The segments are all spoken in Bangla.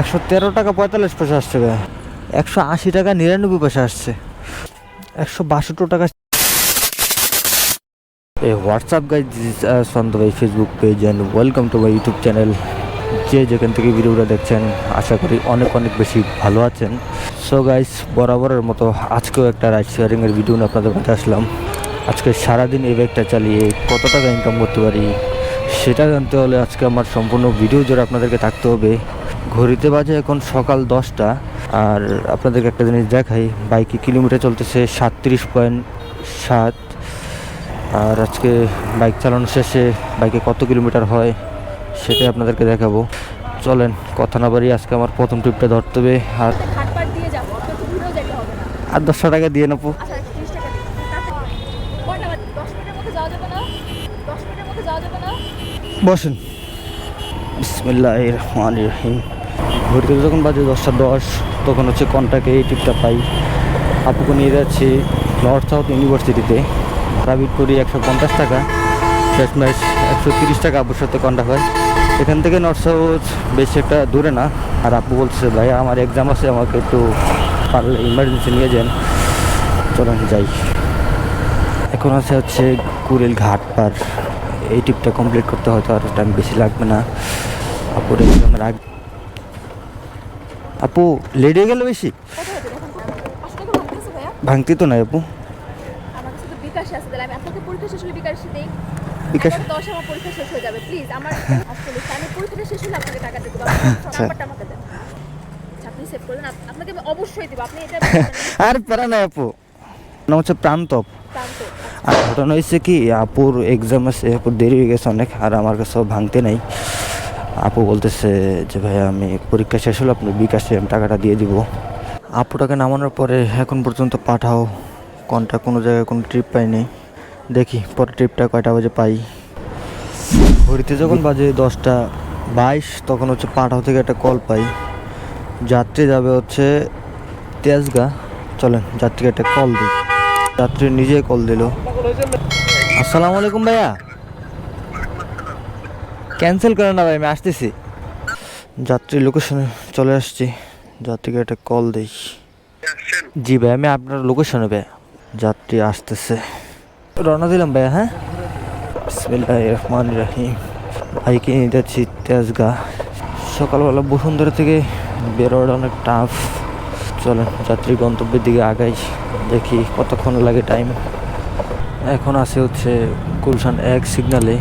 একশো তেরো টাকা পঁয়তাল্লিশ পয়সা আসছে একশো আশি টাকা নিরানব্বই পয়সা আসছে। একশো বাষট্টি টাকা এই হোয়াটসঅ্যাপ গাইজ সন্ত ভাই Facebook page and welcome to my YouTube channel যে যেখান থেকে ভিডিওটা দেখছেন, আশা করি অনেক অনেক বেশি ভালো আছেন। সো গাইস বরাবরের মতো আজকেও একটা রাইড শেয়ারিংয়ের ভিডিও নিয়ে আপনাদের কাছে আসলাম। আজকে সারাদিন এই ব্যাগটা চালিয়ে কত টাকা ইনকাম করতে পারি? সেটা জানতে হলে আজকে আমার সম্পূর্ণ ভিডিও জুড়ে আপনাদেরকে থাকতে হবে। ঘড়িতে বাজে এখন সকাল দশটা আর আপনাদেরকে একটা জিনিস দেখাই বাইকে কিলোমিটার চলতেছে সাতত্রিশ পয়েন্ট সাত। আর আজকে বাইক চালানো শেষে বাইকে কত কিলোমিটার হয় সেটাই আপনাদেরকে দেখাবো। চলেন কথা না বাড়ি আজকে আমার প্রথম ট্রিপটা ধরতে হবে। আর আর দশটা টাকা দিয়ে নেব আচ্ছা তিরিশ টাকা দিন তারপর কয়টা বাজে দশ মিনিটের মধ্যে যাওয়া যাবে না দশ মিনিটের মধ্যে যাওয়া যাবে না বসেন। বিসমিল্লাহ রহমান রহিম ঘুরতে যখন বাজে দশটা দশ, তখন হচ্ছে কন্টাকে এই টিপটা পাই। আপুকে নিয়ে যাচ্ছি নর্থ সাউথ ইউনিভার্সিটিতে ভাড়া বিট করি একশো পঞ্চাশ টাকা। শেষ ম্যাচ একশো তিরিশ টাকা আপুর সাথে কন্টাক্ট হয়। এখান থেকে নর্থ সাউথ বেশি একটা দূরে না। আর আপু বলছে ভাই আমার এক্সাম আছে, আমাকে একটু পারলে ইমার্জেন্সি নিয়ে যান। চলেন যাই। এখন আছে হচ্ছে কুড়িল ঘাট পার এই টিপটা কমপ্লিট করতে হয়তো আর টাইম বেশি লাগবে না। আপুর এক্সামের আগে আপু লেট হয়ে গেল বেশি? ভাঙতি তো নাই আপু। বিকাশে আচ্ছা। আপ- আর প্যারা নাই আপু। নাম হচ্ছে প্রান্তপ। প্রান্ত আর ঘটনা হয়েছে কি, আপুর এক্সাম আছে, আপুর দেরি হয়ে গেছে অনেক, আর আমার কাছেও ভাঙতে নাই। আপু বলতেছে যে ভাই আমি পরীক্ষা শেষ হলো, আপনি বিকাশে আমি টাকাটা দিয়ে দিব। আপুটাকে নামানোর পরে এখন পর্যন্ত পাঠাও। কোনটা কোনো জায়গায় কোনো ট্রিপ পাইনি। দেখি পরে ট্রিপটা কয়টা বাজে পাই। ঘড়িতে যখন বাজে দশটা বাইশ, তখন হচ্ছে পাঠাও থেকে একটা কল পাই। যাত্রী যাবে হচ্ছে তেজগা। চলেন, যাত্রীকে একটা কল দিই। যাত্রী নিজে কল দিল। আসসালামু আলাইকুম ভাইয়া। ক্যান্সেল করে না ভাই, আমি আসতেছি। যাত্রী লোকেশনে চলে আসছি। যাত্রীকে একটা কল দিই। জি ভাই, আমি আপনার লোকেশনে ভাই। যাত্রী আসতেছে। রওনা দিলাম ভাইয়া হ্যাঁ? বিসমিল্লাহ রহমান রাহিম ভাইকে নিয়ে যাচ্ছি তেজগা। সকালবেলা বসুন্ধরা থেকে বেরোটা অনেক টাফ চলেন যাত্রী গন্তব্যের দিকে আগাই। দেখি কতক্ষণ লাগে টাইম এখন আছে হচ্ছে গুলশান এক সিগনালে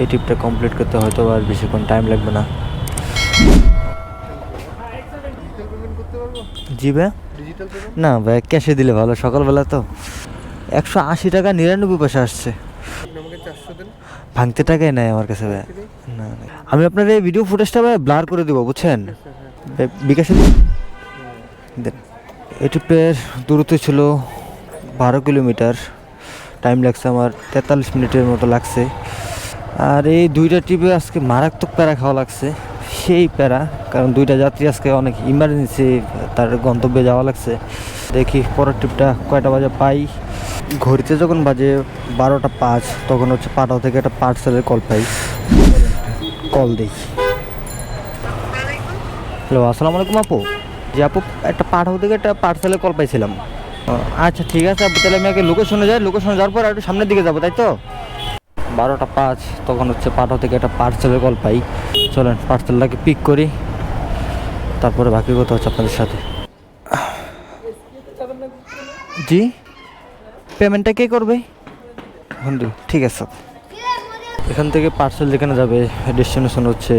এই ট্রিপটা কমপ্লিট করতে হয়তো আর বেশিক্ষণ টাইম লাগবে না। জি ভাই? না ভাই ক্যাশে দিলে ভালো, সকালবেলা তো। একশো আশি টাকা নিরানব্বই পয়সা আসছে। ভাঙতে টাকাই নাই আমার কাছে ভাই। না। আমি আপনার এই ভিডিও ফুটেজটা ভাই ব্লার করে দেবো, বুঝছেন? বিকাশে এই ট্রিপের দূরত্ব ছিল বারো কিলোমিটার। টাইম লাগছে আমার, তেতাল্লিশ মিনিটের মতো লাগছে। আর এই দুইটা ট্রিপে আজকে মারাত্মক প্যারা খাওয়া লাগছে, সেই প্যারা, কারণ দুইটা যাত্রী আজকে অনেক ইমার্জেন্সি তার গন্তব্যে যাওয়া লাগছে। দেখি পরের ট্রিপটা কয়টা বাজে পাই। ঘড়িতে যখন বাজে বারোটা পাঁচ, তখন হচ্ছে পাঠাও থেকে একটা পার্সেলের কল পাই। কল দিই। হ্যালো আসসালামু আলাইকুম আপু। যে আপু, একটা পাঠাও থেকে একটা পার্সেলের কল পাইছিলাম। আচ্ছা ঠিক আছে আপু, তাহলে আমি আগে লোকেশনে যাই। লোকেশনে যাওয়ার পর একটু সামনের দিকে যাব, তাই তো? বারোটা পাঁচ, তখন হচ্ছে পাঠাও থেকে একটা পার্সেলের কল পাই। চলেন পার্সেলটাকে পিক করি। তারপরে বাকি কথা হচ্ছে আপনাদের সাথে। জি? পেমেন্টটা কে করবে? বন্ধু, ঠিক আছে। এখান থেকে পার্সেল যেখানে যাবে ডেস্টিনেশন হচ্ছে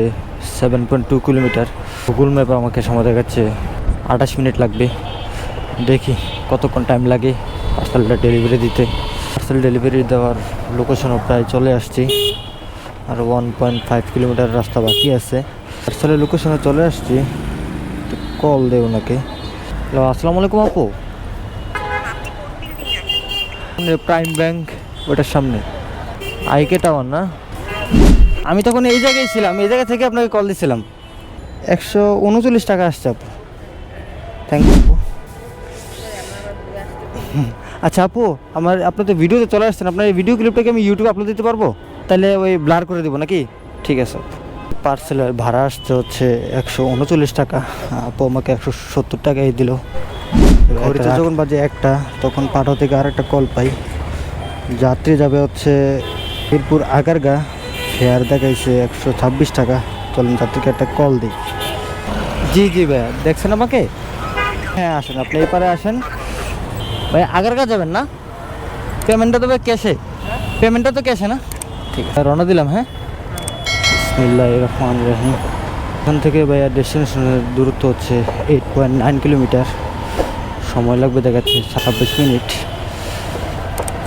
seven point two kilometre Google ম্যাপে আমাকে সময় দেখাচ্ছে, আঠাশ মিনিট লাগবে। দেখি। কতক্ষণ টাইম লাগে? পার্সেলটা ডেলিভারি দিতে। পার্সেল ডেলিভারি দেওয়ার লোকেশনও প্রায় চলে আসছি। আর ওয়ান পয়েন্ট ফাইভ কিলোমিটার রাস্তা বাকি আছে। পার্সেলের লোকেশনে চলে আসছি। কল দে ওনাকে। হ্যালো আসসালামু আলাইকুম আপু। প্রাইম ব্যাংক ওটার সামনে। আইকে টাওয়ার না? আমি তখন এই জায়গায় ছিলাম। এই জায়গা থেকে আপনাকে কল দিছিলাম। একশো উনচল্লিশ টাকা আসছে আপু। থ্যাংক ইউ আচ্ছা আপু আমার আপনি তো ভিডিওতে চলে আসছেন আপনার এই ভিডিও ক্লিপটাকে আমি ইউটিউবে আপলোড দিতে পারব? তাহলে ওই ব্লার করে দেবো নাকি? ঠিক আছে। পার্সেল ভাড়া আসছে হচ্ছে একশো উনচল্লিশ টাকা। আপু আমাকে একশো সত্তর টাকাই দিল। ঘড়িতে যখন বাজে একটা তখন পাঠাও থেকে আর একটা কল পাই। যাত্রী যাবে হচ্ছে মিরপুর আগারগা। ফেয়ার দেখাইছে একশো ছাব্বিশ টাকা। চলুন যাত্রীকে একটা কল দিই। জি জি ভাইয়া দেখছেন আমাকে? হ্যাঁ আসেন। আপনি এই পারে আসেন। ভাই আগারগা যাবেন না? পেমেন্টটা তো ভাই ক্যাশে পেমেন্টটা তো ক্যাশে না? ঠিক আছে রওনা দিলাম হ্যাঁ? বিসমিল্লাহ রহমান রহিম। এখান থেকে ভাইয়া ডেস্টিনেশনের দূরত্ব হচ্ছে এইট পয়েন্ট নাইন কিলোমিটার সময় লাগবে দেখাচ্ছে ছাব্বিশ মিনিট।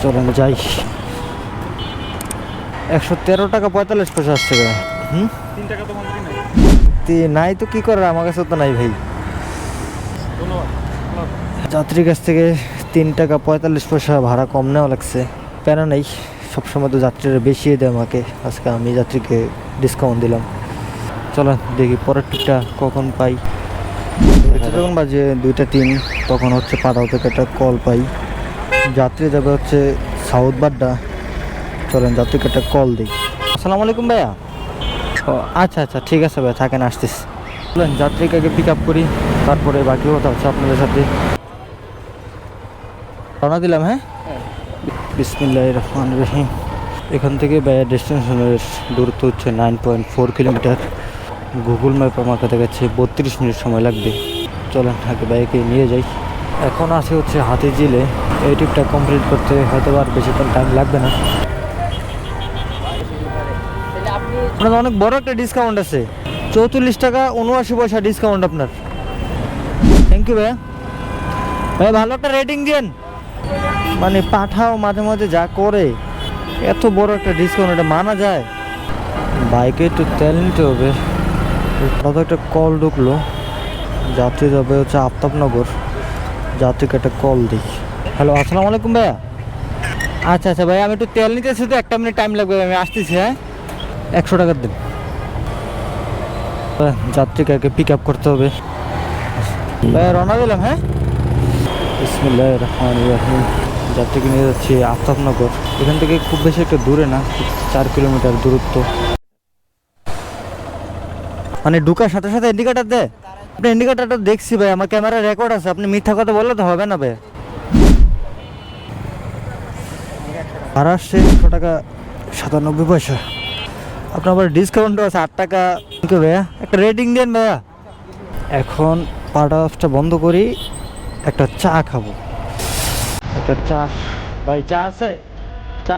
চলেন যাই। একশো তেরো টাকা পঁয়তাল্লিশ পয়সা আসছে ভাই হুম? তিন টাকা তো নাই। তো কি করার? আমার কাছে তো নাই ভাই। যাত্রীর কাছ থেকে তিন টাকা পঁয়তাল্লিশ পয়সা ভাড়া কম নেওয়া লাগছে। প্যারা নেই? সবসময় তো যাত্রীরা বেশিয়ে দেয় আমাকে। আজকে আমি যাত্রীকে ডিসকাউন্ট দিলাম। চলো দেখি পরের টুকটা কখন পাই। যখন বাজে দুইটা তিন তখন হচ্ছে পাড়াও থেকে একটা কল পাই। যাত্রী যাবে হচ্ছে সাউথ বাড্ডা। চলেন যাত্রীকে একটা কল দিই। আসসালামু আলাইকুম ভাইয়া। ও আচ্ছা আচ্ছা ঠিক আছে ভাই থাকেন আসতেছি। চলেন যাত্রীকে আগে পিক আপ করি। তারপরে বাকি কথা হচ্ছে আপনাদের সাথে। রওনা দিলাম হ্যাঁ? বিসমিল্লাহ রহমান রহিম। এখান থেকে ব্যয় ডেস্টিনেশনের দূরত্ব হচ্ছে nine point four kilometre Google map আমাকে দেখাচ্ছে বত্রিশ মিনিট সময় লাগবে। চলেন আগে বাইকে নিয়ে যাই। এখন আছে হচ্ছে হাতি জিলে এই ট্রিপটা কমপ্লিট করতে হয়তো আর বেশিক্ষণ টাইম লাগবে না। আপনার অনেক বড় একটা ডিসকাউন্ট আছে। চৌচল্লিশ টাকা উনআশি পয়সা ডিসকাউন্ট আপনার। থ্যাংক ইউ ভাইয়া। ভাই ভালো একটা রেটিং দিন মানে পাঠাও মাঝে মাঝে যা করে। এত বড় একটা ডিসকাউন্ট এটা মানা যায়। বাইকে একটু তেল নিতে হবে। তো একটা কল ঢুকলো। যাত্রী যাবে হচ্ছে আফতাবনগর। যাত্রীকে একটা কল দিই। হ্যালো আসসালামু আলাইকুম ভাইয়া। আচ্ছা আচ্ছা ভাই আমি একটু তেল নিতেছি তো, একটা মিনিট টাইম লাগবে, আমি আসতেছি হ্যাঁ? একশো টাকার দিন। যাত্রীকে আগে পিক আপ করতে হবে। ভাইয়া, রওনা দিলাম হ্যাঁ? বিসমিল্লাহ রহমান রহিম। যাত্রীকে নিয়ে যাচ্ছি আফতাবনগর। এখান থেকে খুব বেশি একটা দূরে না, চার কিলোমিটার দূরত্ব। মানে ঢুকার সাথে সাথে ইন্ডিকেটার দেয় আপনি ইন্ডিকেটারটা দেখছি ভাই, আমার ক্যামেরা রেকর্ড আছে, আপনি মিথ্যা কথা বললে তো হবে না ভাই। ভাড়া আসছে একশো টাকা সাতানব্বই পয়সা। আপনার আবার ডিসকাউন্টও আছে, আট টাকা ভাইয়া একটা রেটিং দেন ভাইয়া। এখন পাটা অফটা বন্ধ করি, একটা চা খাব। একটা চা। ভাই চা আছে? চা।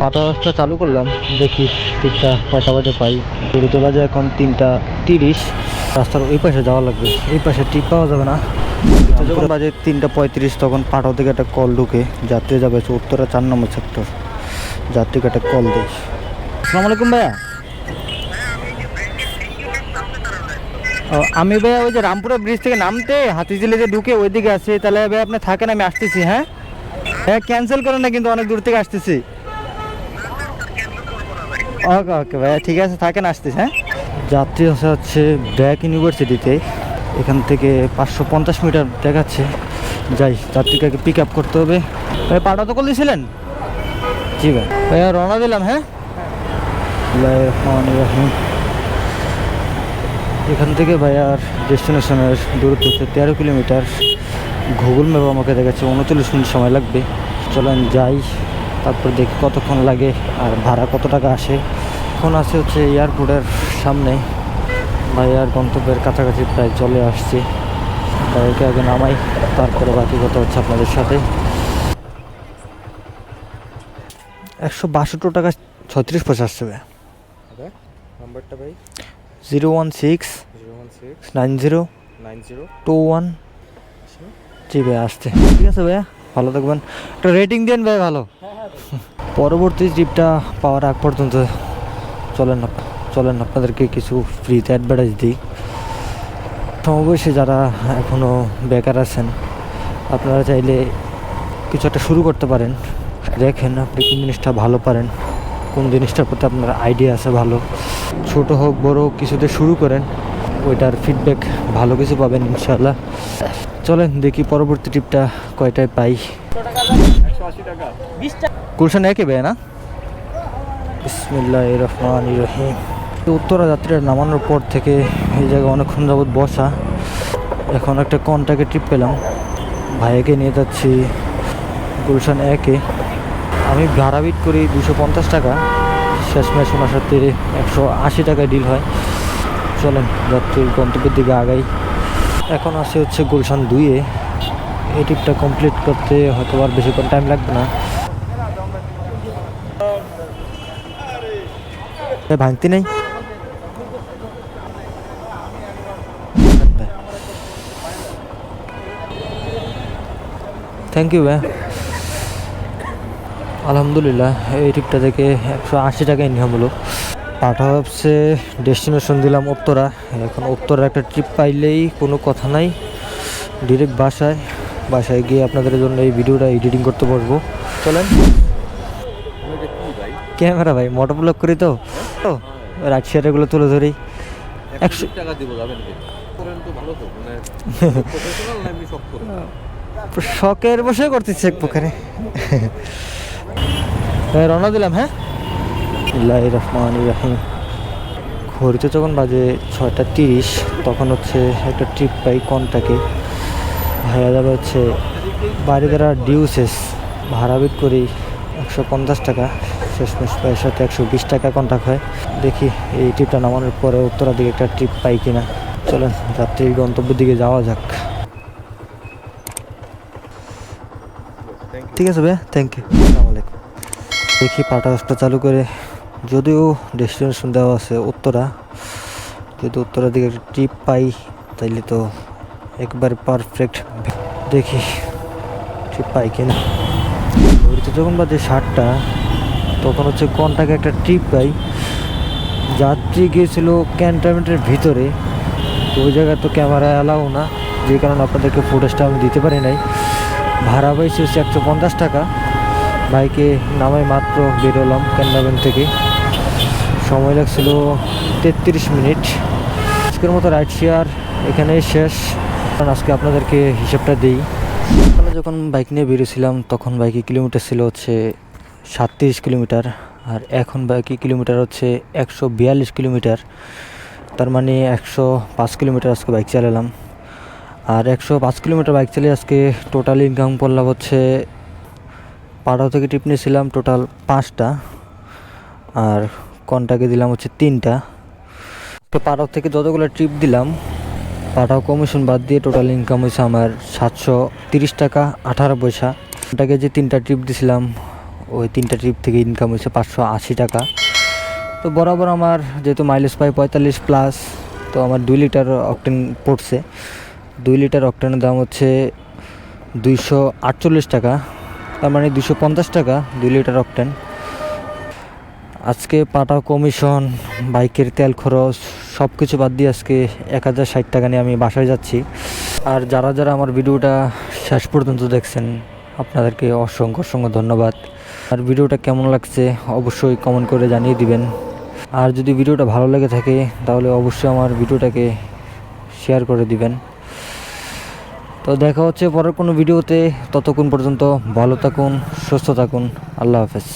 পাটা অফটা চালু করলাম দেখি ঠিকটা কয়টা বাজে পাই। ঘড়িতে বাজে এখন তিনটা তিরিশ। রাস্তার ওই পাশে যাওয়া লাগবে এই পাশে ঠিক পাওয়া যাবে না। যখন বাজে তিনটা পঁয়ত্রিশ তখন পাঠাও থেকে একটা কল ঢুকে যাত্রী যাবে উত্তরা চার নম্বর সেক্টর যাত্রীকে একটা কল দিই। আসসালামু আলাইকুম ভাইয়া। আমি ভাইয়া ওই যে রামপুরা ব্রিজ থেকে নামতে হাতিঝিলে যে ঢুকে ওইদিকে আছি তাহলে ভাই আপনি থাকেন, আমি আসতেছি হ্যাঁ? হ্যাঁ ক্যান্সেল করেন না, কিন্তু অনেক দূর থেকে আসতেছি। ওকে ওকে ভাইয়া, ঠিক আছে, থাকেন, আসতেছি হ্যাঁ? যাত্রী হচ্ছে হচ্ছে ব্র্যাক ইউনিভার্সিটিতে এখান থেকে পাঁচশো পঞ্চাশ মিটার দেখাচ্ছে। যাই, যাত্রীকে পিক আপ করতে হবে। ভাই, পাটা তো কল দিয়েছিলেন জি ভাই। ভাইয়া, রওনা দিলাম হ্যাঁ? বিসমিল্লাহির রহমানির রহিম। এখান থেকে ভাইয়ার ডেস্টিনেশনের দূরত্ব হচ্ছে তেরো কিলোমিটার। গুগল ম্যাপ আমাকে দেখাচ্ছে, উনচল্লিশ মিনিট সময় লাগবে। চলেন যাই, তারপর দেখি কতক্ষণ লাগে আর ভাড়া কত টাকা আসে। এখন আছে হচ্ছে এয়ারপোর্টের সামনে। ভাইয়ার গন্তব্যের কাছাকাছি প্রায় চলে আসছি। বাইকে আগে নামাই, তারপরে বাকি কথা হচ্ছে আপনাদের সাথে। একশো বাষট্টি টাকা ছত্রিশ পয়সা আসছে ভাই নাম্বারটা ভাই? Zero one six nine zero nine zero two one জি ভাই আসছে। ঠিক আছে ভাইয়া, ভালো থাকবেন। একটা রেটিং দেন ভাই ভালো। পরবর্তী ট্রিপটা পাওয়ার আগ পর্যন্ত চলেন চলেন, আপনাদেরকে কিছু ফ্রিতে অ্যাডভার্টাইজ দিই। সমাবেশে যারা এখনও বেকার আছেন, আপনারা চাইলে কিছু একটা শুরু করতে পারেন। দেখেন আপনি কোন জিনিসটা ভালো পারেন। কোন জিনিসটার প্রতি আপনার আইডিয়া আছে ভালো? ছোট হোক, বড় হোক কিছুতে শুরু করেন, ওইটার ফিডব্যাক ভালো কিছু পাবেন ইনশাল্লাহ চলেন, দেখি পরবর্তী ট্রিপটা কয়টায় পাই। গুলশান একে বে না? বিসমিল্লাহ রহমান রহিম। উত্তরা যাত্রীরা নামানোর পর থেকে এই জায়গায় অনেকক্ষণ যাবৎ বসা। এখন একটা কন্টাকে ট্রিপ পেলাম। ভাইয়াকে নিয়ে যাচ্ছি। গুলশান একে। আমি ভাড়া বিট করি দুশো পঞ্চাশ টাকা। শেষ শেষমেশ ওনার সাথে একশো আশি টাকায় ডিল হয়। চলেন যাত্রীর গন্তব্যের দিকে আগাই। এখন আসে হচ্ছে গুলশান দুইয়ে। এই ট্রিপটা কমপ্লিট করতে হয়তো আর বেশিক্ষণ টাইম লাগবে না। ভাঙতি নেই। থ্যাংক ইউ ভাই। আলহামদুলিল্লাহ এই ট্রিপটা থেকে একশো আশি টাকা ইনকাম হলো। পাঠা হাউসে ডেস্টিনেশন দিলাম উত্তরা। এখন উত্তরা একটা ট্রিপ পাইলেই কোনো কথা নাই। ডিরেক্ট বাসায় বাসায় গিয়ে আপনাদের জন্য এই ভিডিওটা এডিটিং করতে পারব। চলেন। ক্যামেরা ভাই মোটর ব্লক করি তো? তো রাইট শেয়ারগুলো তুলে ধরি। একশো টাকা দিব যাবেন মানে শখের বসে করতেছে এক প্রকারে। রওনা দিলাম হ্যাঁ? ইল্লাহ রহমান রাহিম। ঘড়িতে যখন বাজে ছয়টা তিরিশ তখন হচ্ছে একটা ট্রিপ পাই কনটাকে ভাইয়া যাবে হচ্ছে বাড়ি দ্বারা ডিউসেস ভাড়া বিট করি একশো পঞ্চাশ টাকা শেষমেশ প্রায় সাথে একশো বিশ টাকা কন্টাক্ট হয়। দেখি এই ট্রিপটা নামানোর পরে উত্তরার দিকে একটা ট্রিপ পাই কিনা। চলেন যাত্রীর গন্তব্যের দিকে যাওয়া যাক। ঠিক আছে ভাইয়া থ্যাংক ইউ দেখি পাটা রাস্তা চালু করে। যদিও ডেস্টিনেশন দেওয়া আছে উত্তরা। যদি উত্তরার দিকে একটা ট্রিপ পাই, তাইলে তো একবার পারফেক্ট দেখি ট্রিপ পাই কিনা। ঘড়িতে যখন বাজে ষাটটা তখন হচ্ছে কন্টাকে একটা ট্রিপ পাই। যাত্রী গিয়েছিল ক্যান্টনমেন্টের ভিতরে। তো ওই জায়গায় তো ক্যামেরা অ্যালাউ না, যে কারণে আপনাদেরকে ফুটেজটা আমি দিতে পারি নাই। ভাড়া পাইছি হচ্ছে একশো পঞ্চাশ টাকা। বাইকে নামাই মাত্র বেরোলাম ক্যান্ডাবেন থেকে। সময় লাগছিল তেত্রিশ মিনিট। আজকের মতো রাইড শেয়ার এখানেই শেষ। কারণ আজকে আপনাদেরকে হিসাবটা দিই। সকালে যখন বাইক নিয়ে বেরিয়েছিলাম, তখন বাইকে কিলোমিটার ছিল হচ্ছে সাতত্রিশ কিলোমিটার আর এখন বাইকে কিলোমিটার হচ্ছে একশো বিয়াল্লিশ কিলোমিটার। তার মানে একশো পাঁচ কিলোমিটার আজকে বাইক চালালাম। আর একশো পাঁচ কিলোমিটার বাইক চালিয়ে আজকে টোটাল ইনকাম করলাম হচ্ছে পাড়াও থেকে ট্রিপ নিয়েছিলাম টোটাল পাঁচটা আর কন্টাকে দিলাম হচ্ছে তিনটা। তো পাড়াও থেকে যতগুলো ট্রিপ দিলাম পাঠাও কমিশন বাদ দিয়ে টোটাল ইনকাম হয়েছে আমার সাতশো তিরিশ টাকা আঠারো পয়সা। ওটাকে যে তিনটা ট্রিপ দিছিলাম, ওই তিনটা ট্রিপ থেকে ইনকাম হয়েছে পাঁচশো আশি টাকা। তো বরাবর আমার যেহেতু মাইলেজ পাই পঁয়তাল্লিশ প্লাস তো আমার দুই লিটার অকটেন পড়ছে। দুই লিটার অকটেনের দাম হচ্ছে দুইশো আটচল্লিশ টাকা। তার মানে দুশো পঞ্চাশ টাকা দুই লিটার অকটেন। আজকে পাটা কমিশন, বাইকের তেল খরচ সব কিছু বাদ দিয়ে আজকে এক হাজার ষাট টাকা নিয়ে আমি বাসায় যাচ্ছি। আর যারা যারা আমার ভিডিওটা শেষ পর্যন্ত দেখছেন, আপনাদেরকে অসংখ্য অসংখ্য ধন্যবাদ। আর ভিডিওটা কেমন লাগছে অবশ্যই কমেন্ট করে জানিয়ে দিবেন। আর যদি ভিডিওটা ভালো লেগে থাকে, তাহলে অবশ্যই আমার ভিডিওটাকে শেয়ার করে দিবেন। তো দেখা হচ্ছে পরের কোনো ভিডিওতে। ততক্ষণ পর্যন্ত ভালো থাকুন সুস্থ থাকুন। আল্লাহ হাফেজ।